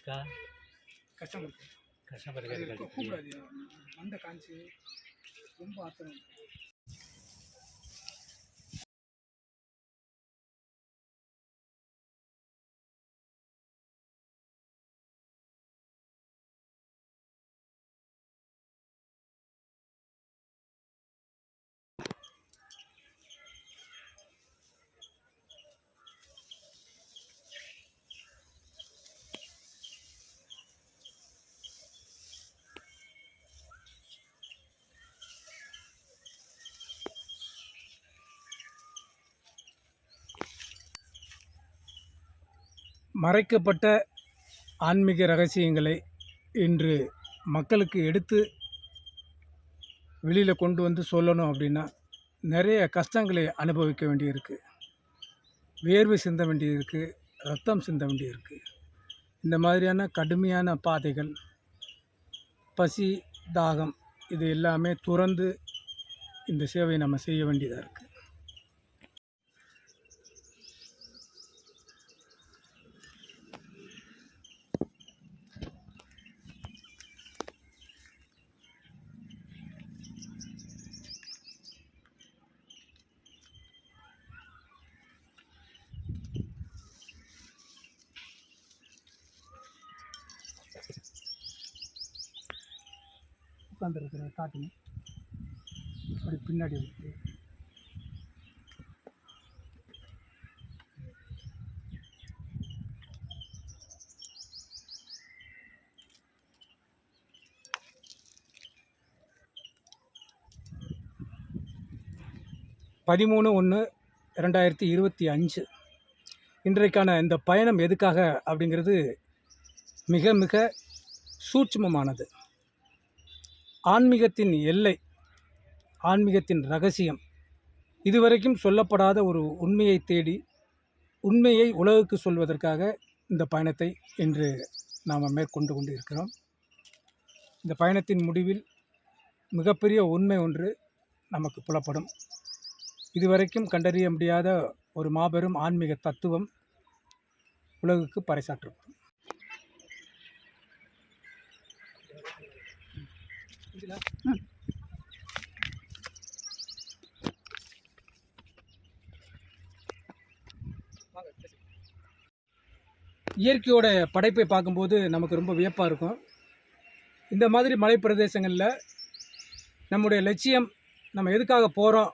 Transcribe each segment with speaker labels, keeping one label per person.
Speaker 1: நீங்கள் கூப்பிடுங்க
Speaker 2: முனிஸ்கா
Speaker 1: கஸ்டமருக்கு
Speaker 2: கஸ்டமர்
Speaker 1: அது
Speaker 2: கேர்
Speaker 1: கூ- கூப்பிடாது மண்டை காஞ்சி ரொம்ப ஆத்திரம். மறைக்கப்பட்ட ஆன்மீக ரகசியங்களை இன்று மக்களுக்கு எடுத்து வெளியில் கொண்டு வந்து சொல்லணும் அப்படின்னா நிறைய கஷ்டங்களை அனுபவிக்க வேண்டியிருக்கு. வேர்வை சிந்த வேண்டியிருக்கு ரத்தம் சிந்த வேண்டியிருக்கு. இந்த மாதிரியான கடுமையான பாதைகள் பசி தாகம் இது எல்லாமே துறந்து இந்த சேவையை நம்ம செய்ய வேண்டியதாக இருக்குது உட்காந்துருக்கிற காட்டுங்க அப்படி பின்னாடி விட்டு பதிமூணு ஒன்று ரெண்டாயிரத்தி இருபத்தி அஞ்சு. இன்றைக்கான இந்த பயணம் எதுக்காக அப்படிங்கிறது மிக மிக சூட்சமமானது. ஆன்மீகத்தின் எல்லை ஆன்மீகத்தின் ரகசியம். இதுவரைக்கும் சொல்லப்படாத ஒரு உண்மையை தேடி உண்மையை உலகுக்கு சொல்வதற்காக இந்த பயணத்தை இன்று நாம் மேற்கொண்டு கொண்டு இருக்கிறோம் இந்த பயணத்தின் முடிவில் மிகப்பெரிய உண்மை ஒன்று நமக்கு புலப்படும். இதுவரைக்கும் கண்டறிய முடியாத ஒரு மாபெரும் ஆன்மீக தத்துவம் உலகுக்கு பறைசாற்றப்படும் இயற்கையோட படைப்பை பார்க்கும்போது நமக்கு ரொம்ப வியப்பாக இருக்கும். இந்த மாதிரி மலை பிரதேசங்களில் நம்முடைய லட்சியம் நம்ம எதுக்காக போகிறோம்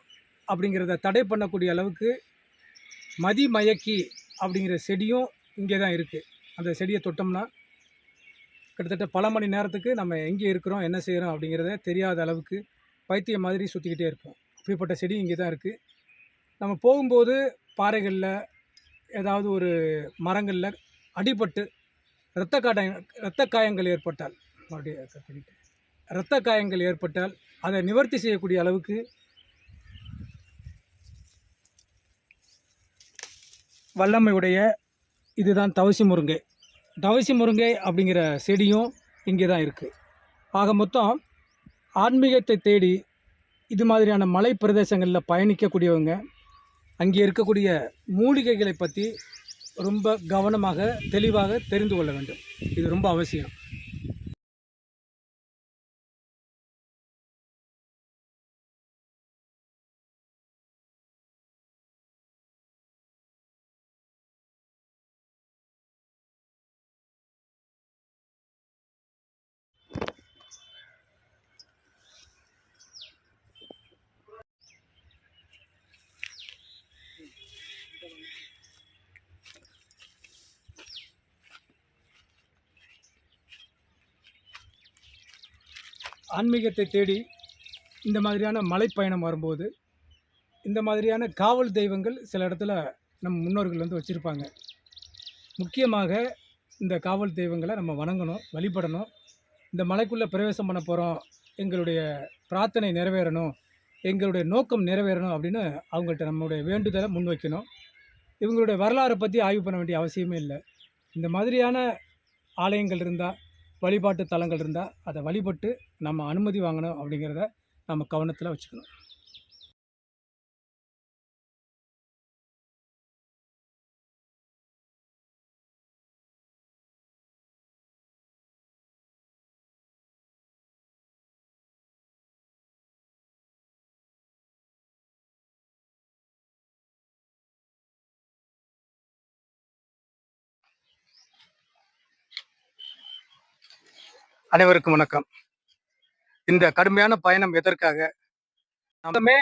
Speaker 1: அப்படிங்கிறத தடை பண்ணக்கூடிய அளவுக்கு மதி மயக்கி அப்படிங்கிற செடியும் இங்கே தான் இருக்குது அந்த செடியை தொட்டோம்னா கிட்டத்தட்ட பல மணி நேரத்துக்கு நம்ம எங்கே இருக்கிறோம் என்ன செய்கிறோம் அப்படிங்கிறத தெரியாத அளவுக்கு பைத்தியம் மாதிரி சுற்றிக்கிட்டே இருப்போம். அப்படிப்பட்ட செடி இங்கே தான் இருக்குது நம்ம போகும்போது பாறைகளில் ஏதாவது ஒரு மரங்களில் அடிபட்டு இரத்த காட்டாய இரத்த காயங்கள் ஏற்பட்டால் மறுபடியும் இரத்த காயங்கள் ஏற்பட்டால் அதை நிவர்த்தி செய்யக்கூடிய அளவுக்கு வல்லமையுடைய இதுதான் தவசி முருங்கை. தவசி முருங்கை அப்படிங்கிற செடியும் இங்கே தான் இருக்குது ஆக மொத்தம் ஆன்மீகத்தை தேடி இது மாதிரியான மலை பிரதேசங்களில் பயணிக்கக்கூடியவங்க அங்கே இருக்கக்கூடிய மூலிகைகளை பற்றி ரொம்ப கவனமாக தெளிவாக தெரிந்து கொள்ள வேண்டும். இது ரொம்ப அவசியம். ஆன்மீகத்தை தேடி இந்த மாதிரியான மலைப்பயணம் வரும்போது இந்த மாதிரியான காவல் தெய்வங்கள் சில இடத்துல நம் முன்னோர்கள் வந்து வச்சுருப்பாங்க. முக்கியமாக இந்த காவல் தெய்வங்களை நம்ம வணங்கணும் வழிபடணும். இந்த மலைக்குள்ளே பிரவேசம் பண்ண போகிறோம் எங்களுடைய பிரார்த்தனை நிறைவேறணும் எங்களுடைய நோக்கம் நிறைவேறணும் அப்படின்னு அவங்கள்ட்ட நம்மளுடைய வேண்டுதலை முன் வைக்கணும். இவங்களுடைய வரலாறை பற்றி ஆய்வு பண்ண வேண்டிய அவசியமே இல்லை. இந்த மாதிரியான ஆலயங்கள் இருந்தால் வழிபாட்டு தலங்கள் இருந்தால் அதை வழிபட்டு நம்ம அனுமதி வாங்கணும் அப்படிங்கிறத நம்ம கவனத்தில் வச்சுக்கணும். அனைவருக்கும் வணக்கம். இந்த கடுமையான பயணம் எதற்காக? நம்மமே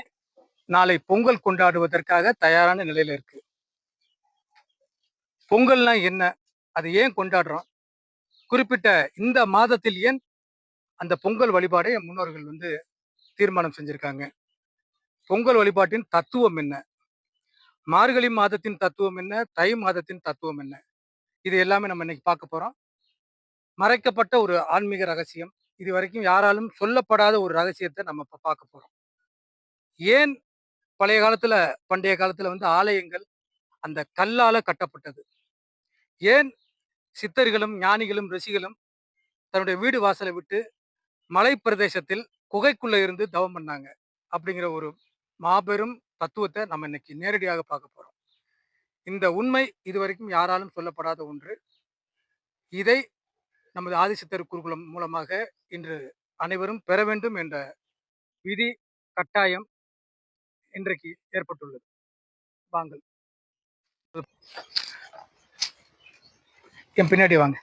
Speaker 1: நாளை பொங்கல் கொண்டாடுவதற்காக தயாரான நிலையில இருக்கு. பொங்கல்னா என்ன? அது ஏன் கொண்டாடுறோம்? குறிப்பிட்ட இந்த மாதத்தில் ஏன் அந்த பொங்கல் வழிபாடை முன்னோர்கள் வந்து தீர்மானம் செஞ்சிருக்காங்க? பொங்கல் வழிபாட்டின் தத்துவம் என்ன? மார்கழி மாதத்தின் தத்துவம் என்ன? தை மாதத்தின் தத்துவம் என்ன? இது எல்லாமே நம்ம இன்னைக்கு பார்க்க போறோம். மறைக்கப்பட்ட ஒரு ஆன்மீக ரகசியம். இது வரைக்கும் யாராலும் சொல்லப்படாத ஒரு ரகசியத்தை நம்ம இப்போ பார்க்க போகிறோம் ஏன் பழைய காலத்தில் பண்டைய காலத்தில் வந்து ஆலயங்கள் அந்த கல்லால் கட்டப்பட்டது? ஏன் சித்தர்களும் ஞானிகளும் ரிஷிகளும் தன்னுடைய வீடு வாசலை விட்டு மலை பிரதேசத்தில் குகைக்குள்ளே இருந்து தவம் பண்ணாங்க? அப்படிங்கிற ஒரு மாபெரும் தத்துவத்தை நம்ம இன்னைக்கு நேரடியாக பார்க்க போகிறோம் இந்த உண்மை இதுவரைக்கும் யாராலும் சொல்லப்படாத ஒன்று. இதை நமது ஆதிசித்தர் குருகுலம் மூலமாக இன்று அனைவரும் பெற வேண்டும் என்ற விதி கட்டாயம் இன்றைக்கு ஏற்பட்டுள்ளது. வாங்கள். என் பின்னாடி வாங்க.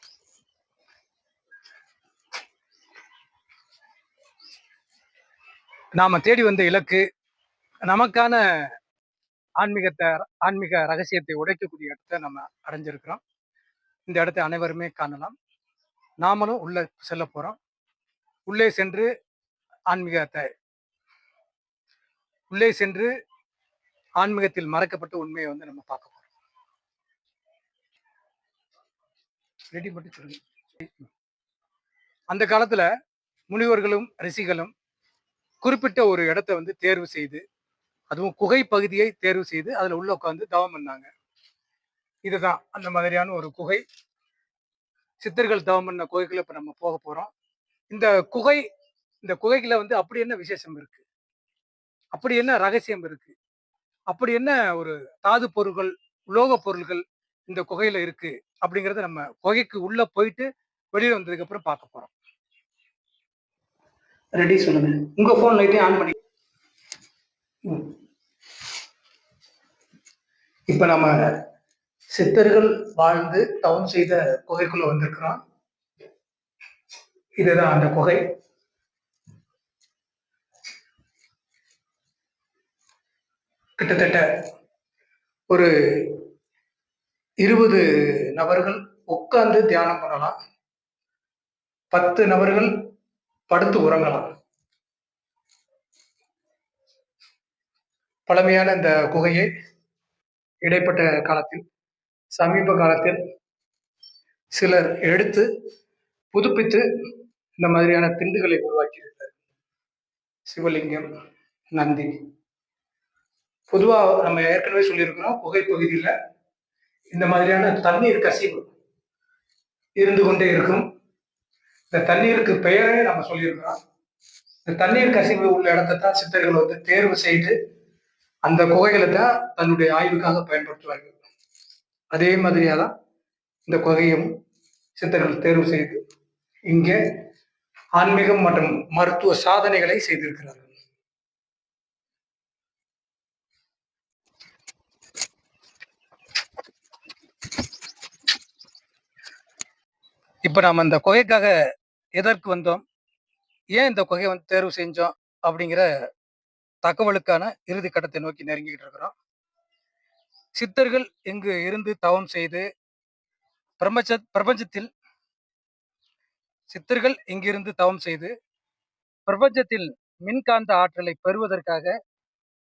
Speaker 1: நாம தேடி வந்த இலக்கு நமக்கான ஆன்மீகத்தை ஆன்மீக ரகசியத்தை உடைக்கக்கூடிய இடத்தை நம்ம அடைஞ்சிருக்கிறோம். இந்த இடத்தை அனைவருமே காணலாம். நாமளும் உள்ளே செல்ல போகிறோம் உள்ளே சென்று ஆன்மீகத்தை உள்ளே சென்று ஆன்மீகத்தில் மறக்கப்பட்ட உண்மையை வந்து நம்ம பார்க்க போகிறோம் ரெடி மட்டும் சொல்லுங்க. அந்த காலத்தில் முனிவர்களும் ரிஷிகளும் குறிப்பிட்ட ஒரு இடத்தை வந்து தேர்வு செய்து அதுவும் குகை பகுதியை தேர்வு செய்து அதில் உள்ள உட்காந்து தவம் பண்ணாங்க. இதுதான் அந்த மாதிரியான ஒரு குகை. சித்தர்கள் தவம் பண்ண குகைக்குள்ள இப்போ நம்ம போக போகிறோம் இந்த குகை இந்த குகைக்குள்ள வந்து அப்படி என்ன விசேஷம் இருக்கு? அப்படி என்ன ரகசியம் இருக்கு? அப்படி என்ன ஒரு தாது பொருள்கள் உலோக பொருள்கள் இந்த குகையில இருக்கு? அப்படிங்கறத நம்ம குகைக்கு உள்ள போயிட்டு வெளியில வந்ததுக்கு அப்புறம் பார்க்க போறோம். ரெடி சொல்லுங்க. உங்க போன் லைட்டையும் ஆன் பண்ணி இப்ப நம்ம சித்தர்கள் வாழ்ந்து தவம் செய்த குகைக்குள்ள வந்திருக்கிறான். இதுதான் அந்த குகை. கிட்டத்தட்ட ஒரு இருபது நபர்கள் உட்கார்ந்து தியானம் பண்ணலாம். பத்து நபர்கள் படுத்து உறங்கலாம். பழமையான இந்த குகையை இடைப்பட்ட காலத்தில். சமீப காலத்தில் சிலர் எடுத்து புதுப்பித்து இந்த மாதிரியான திண்டுகளை உருவாக்கியிருக்கிறார். சிவலிங்கம் நந்தி. பொதுவாக நம்ம ஏற்கனவே சொல்லியிருக்கிறோம் புகைப்பகுதியில் இந்த மாதிரியான தண்ணீர் கசிவு இருந்து கொண்டே இருக்கும். இந்த தண்ணீருக்கு பெயரே நம்ம சொல்லியிருக்கிறோம். இந்த தண்ணீர் கசிவு உள்ள இடத்தை தான் சித்தர்கள் வந்து தேர்வு செய்து அந்த குகைகளை தான் தன்னுடைய ஆய்வுக்காக பயன்படுத்துவார்கள். அதே மாதிரியாக தான் இந்த குகையும் சித்தர்கள் தேர்வு செய்து இங்கே ஆன்மீகம் மற்றும் மருத்துவ சாதனைகளை செய்திருக்கிறார்கள். இப்போ நாம் இந்த குகைக்காக எதற்கு வந்தோம்? ஏன் இந்த கொகையை வந்து தேர்வு செஞ்சோம்? அப்படிங்கிற தகவலுக்கான இறுதி கட்டத்தை நோக்கி நெருங்கிக்கிட்டு இருக்கிறோம். சித்தர்கள் இங்கு இருந்து தவம் செய்து பிரபஞ்ச பிரபஞ்சத்தில் சித்தர்கள் இங்கிருந்து தவம் செய்து பிரபஞ்சத்தில் மின்காந்த ஆற்றலை பெறுவதற்காக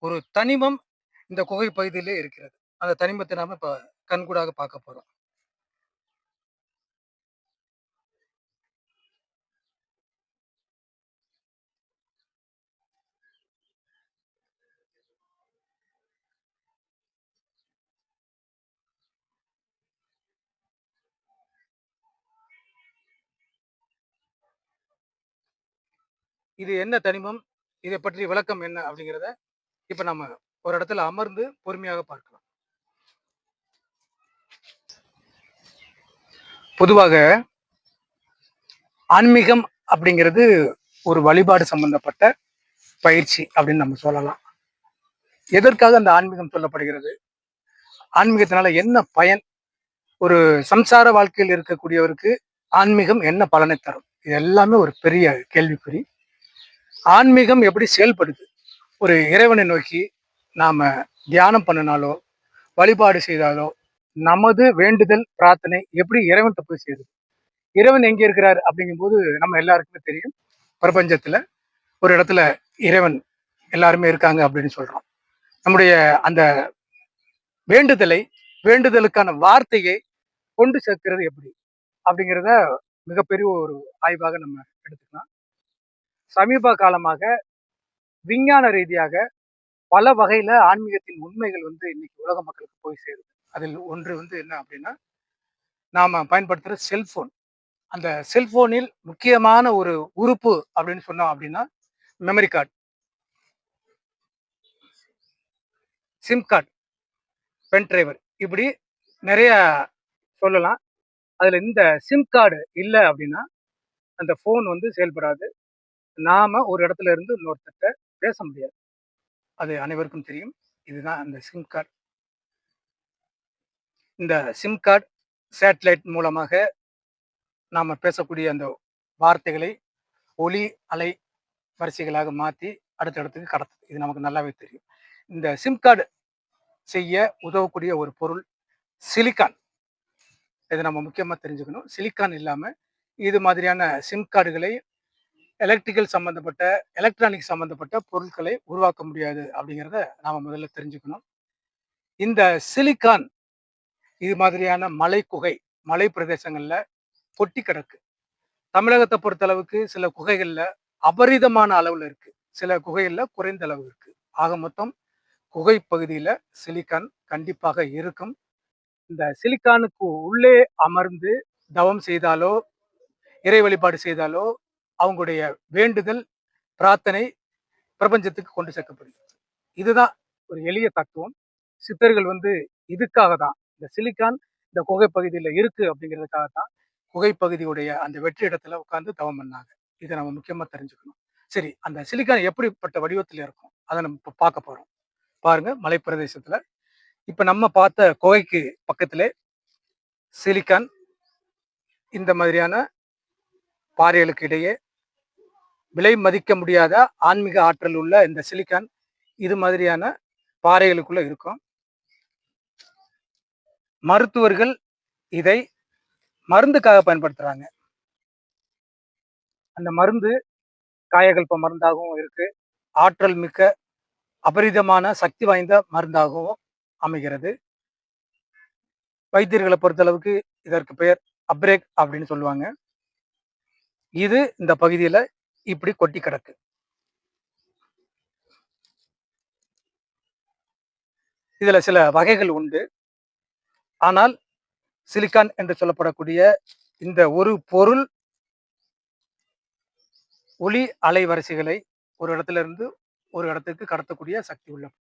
Speaker 1: ஒரு தனிமம் இந்த குகை பகுதியிலே இருக்கிறது. அந்த தனிமத்தை நாம இப்ப கண்கூடாக பார்க்க போறோம். இது என்ன தனிமம்? இதை பற்றிய விளக்கம் என்ன அப்படிங்கிறத இப்ப நம்ம ஒரு இடத்துல அமர்ந்து பொறுமையாக பார்க்கலாம். பொதுவாக ஆன்மீகம் அப்படிங்கிறது ஒரு வழிபாடு சம்பந்தப்பட்ட பயிற்சி அப்படின்னு நம்ம சொல்லலாம். எதற்காக அந்த ஆன்மீகம் சொல்லப்படுகிறது? ஆன்மீகத்தினால என்ன பயன்? ஒரு சம்சார வாழ்க்கையில் இருக்கக்கூடியவருக்கு ஆன்மீகம் என்ன பலனை தரும்? இது எல்லாமே ஒரு பெரிய கேள்விக்குறி. ஆன்மீகம் எப்படி செயல்படுது? ஒரு இறைவனை நோக்கி நாம் தியானம் பண்ணினாலோ வழிபாடு செய்தாலோ நமது வேண்டுதல் பிரார்த்தனை எப்படி இறைவன் போய் செய்யுது இறைவன் எங்கே இருக்கிறார் அப்படிங்கும்போது நம்ம எல்லாருக்குமே தெரியும். பிரபஞ்சத்தில் ஒரு இடத்துல இறைவன் எல்லாருமே இருக்காங்க அப்படின்னு சொல்கிறோம் நம்முடைய அந்த வேண்டுதலை வேண்டுதலுக்கான வார்த்தையை கொண்டு சேர்க்கிறது எப்படி? அப்படிங்கிறத மிகப்பெரிய ஒரு ஆய்வாக நம்ம எடுத்துக்கலாம். சமீப காலமாக விஞ்ஞான ரீதியாக பல வகையில ஆன்மீகத்தின் உண்மைகள் வந்து இன்னைக்கு உலக மக்களுக்கு போய் சேருது. அதில் ஒன்று வந்து என்ன அப்படின்னா நாம பயன்படுத்துற செல்போன். அந்த செல்போனில் முக்கியமான ஒரு உறுப்பு அப்படின்னு சொன்னோம் அப்படின்னா memory card sim card pen driver இப்படி நிறைய சொல்லலாம். அதில் இந்த சிம் கார்டு இல்லை அப்படின்னா அந்த ஃபோன் வந்து செயல்படாது. நாம ஒரு இடத்துல இருந்து இன்னொருத்தட்ட பேச முடியாது. அது அனைவருக்கும் தெரியும். இதுதான் அந்த சிம் கார்டு இந்த சிம் கார்டு சேட்டலைட் மூலமாக நாம் பேசக்கூடிய அந்த வார்த்தைகளை ஒலி அலை வரிசைகளாக மாற்றி அடுத்த இடத்துக்கு கடத்துது. இது நமக்கு நல்லாவே தெரியும். இந்த சிம் கார்டு செய்ய உதவக்கூடிய ஒரு பொருள் சிலிக்கான் இதை நம்ம முக்கியமாக தெரிஞ்சுக்கணும். சிலிக்கான் இல்லாமல் இது மாதிரியான சிம் கார்டுகளை எலக்ட்ரிக்கல் சம்மந்தப்பட்ட எலக்ட்ரானிக் சம்மந்தப்பட்ட பொருட்களை உருவாக்க முடியாது அப்படிங்கிறத நாம் முதல்ல தெரிஞ்சுக்கணும். இந்த சிலிக்கான் இது மாதிரியான மலை குகை மலை பிரதேசங்களில் கொட்டி கிடக்கு. தமிழகத்தை பொறுத்தளவுக்கு சில குகைகளில் அபரிதமான அளவில் இருக்குது சில குகைகளில் குறைந்த அளவு இருக்குது ஆக மொத்தம் குகை பகுதியில் சிலிக்கான் கண்டிப்பாக இருக்கும். இந்த சிலிக்கானுக்கு உள்ளே அமர்ந்து தவம் செய்தாலோ இறை வழிபாடு செய்தாலோ அவங்களுடைய வேண்டுதல் பிரார்த்தனை பிரபஞ்சத்துக்கு கொண்டு சேர்க்கப்படுகிறது. இதுதான் ஒரு எளிய தத்துவம். சித்தர்கள் வந்து இதுக்காக தான் இந்த சிலிக்கான் இந்த குகை பகுதியில் இருக்கு அப்படிங்கிறதுக்காக தான் குகை பகுதியுடைய அந்த வெற்றி இடத்துல உட்காந்து தவம் பண்ணாங்க. இதை நம்ம முக்கியமாக தெரிஞ்சுக்கணும். சரி அந்த சிலிக்கான் எப்படிப்பட்ட வடிவத்தில் இருக்கும்? அதை நம்ம இப்போ பார்க்க போகிறோம் பாருங்க மலைப்பிரதேசத்துல. இப்போ நம்ம பார்த்த குகைக்கு பக்கத்திலே சிலிக்கான் இந்த மாதிரியான பாறைகளுக்கு இடையே விலை மதிக்க முடியாத ஆன்மீக ஆற்றல் உள்ள இந்த சிலிக்கான் இது மாதிரியான பாறைகளுக்குள்ள இருக்கும். மருத்துவர்கள் இதை மருந்துக்காக பயன்படுத்துறாங்க. அந்த மருந்து காயகல்ப மருந்தாகவும் இருக்கு. ஆற்றல் மிக்க அபரிதமான சக்தி வாய்ந்த மருந்தாகவும் அமைகிறது. வைத்தியர்களை பொறுத்தளவுக்கு இதற்கு பெயர் அப்ரேக் அப்படின்னு சொல்லுவாங்க. இது இந்த பகுதியில் இப்படி கொட்டி கிடக்கு. இதுல சில வகைகள் உண்டு. ஆனால் சிலிக்கான் என்று சொல்லப்படக்கூடிய இந்த ஒரு பொருள் ஒளி அலைவரிசைகளை ஒரு இடத்துல இருந்து ஒரு இடத்துக்கு கடத்தக்கூடிய சக்தி உள்ள